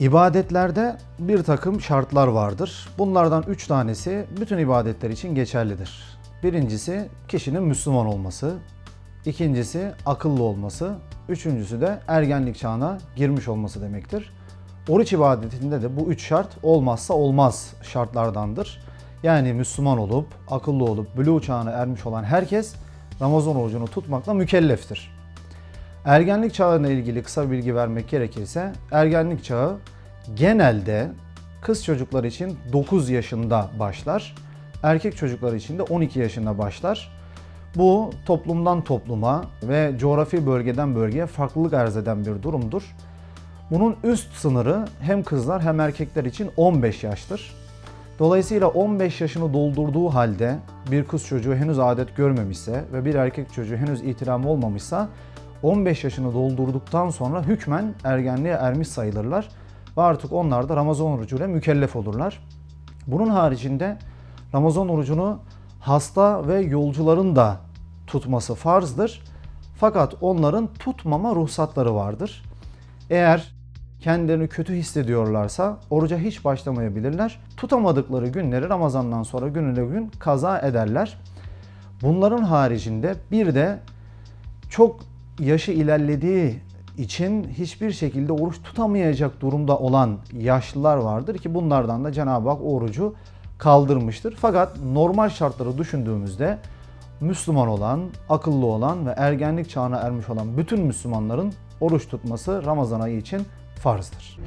İbadetlerde bir takım şartlar vardır. Bunlardan üç tanesi bütün ibadetler için geçerlidir. Birincisi kişinin Müslüman olması. İkincisi akıllı olması. Üçüncüsü de ergenlik çağına girmiş olması demektir. Oruç ibadetinde de bu üç şart olmazsa olmaz şartlardandır. Yani Müslüman olup, akıllı olup, buluğ çağına ermiş olan herkes Ramazan orucunu tutmakla mükelleftir. Ergenlik çağına ilgili kısa bilgi vermek gerekirse, ergenlik çağı genelde kız çocuklar için 9 yaşında başlar, erkek çocuklar için de 12 yaşında başlar. Bu toplumdan topluma ve coğrafi bölgeden bölgeye farklılık arz eden bir durumdur. Bunun üst sınırı hem kızlar hem erkekler için 15 yaştır. Dolayısıyla 15 yaşını doldurduğu halde bir kız çocuğu henüz adet görmemişse ve bir erkek çocuğu henüz itiram olmamışsa 15 yaşını doldurduktan sonra hükmen ergenliğe ermiş sayılırlar ve artık onlar da Ramazan orucuyla mükellef olurlar. Bunun haricinde Ramazan orucunu hasta ve yolcuların da tutması farzdır. Fakat onların tutmama ruhsatları vardır. Eğer kendilerini kötü hissediyorlarsa oruca hiç başlamayabilirler. Tutamadıkları günleri Ramazan'dan sonra gününe gün kaza ederler. Bunların haricinde bir de çok yaşı ilerlediği için hiçbir şekilde oruç tutamayacak durumda olan yaşlılar vardır ki bunlardan da Cenab-ı Hak orucu kaldırmıştır. Fakat normal şartları düşündüğümüzde Müslüman olan, akıllı olan ve ergenlik çağına ermiş olan bütün Müslümanların oruç tutması Ramazan ayı için farzdır.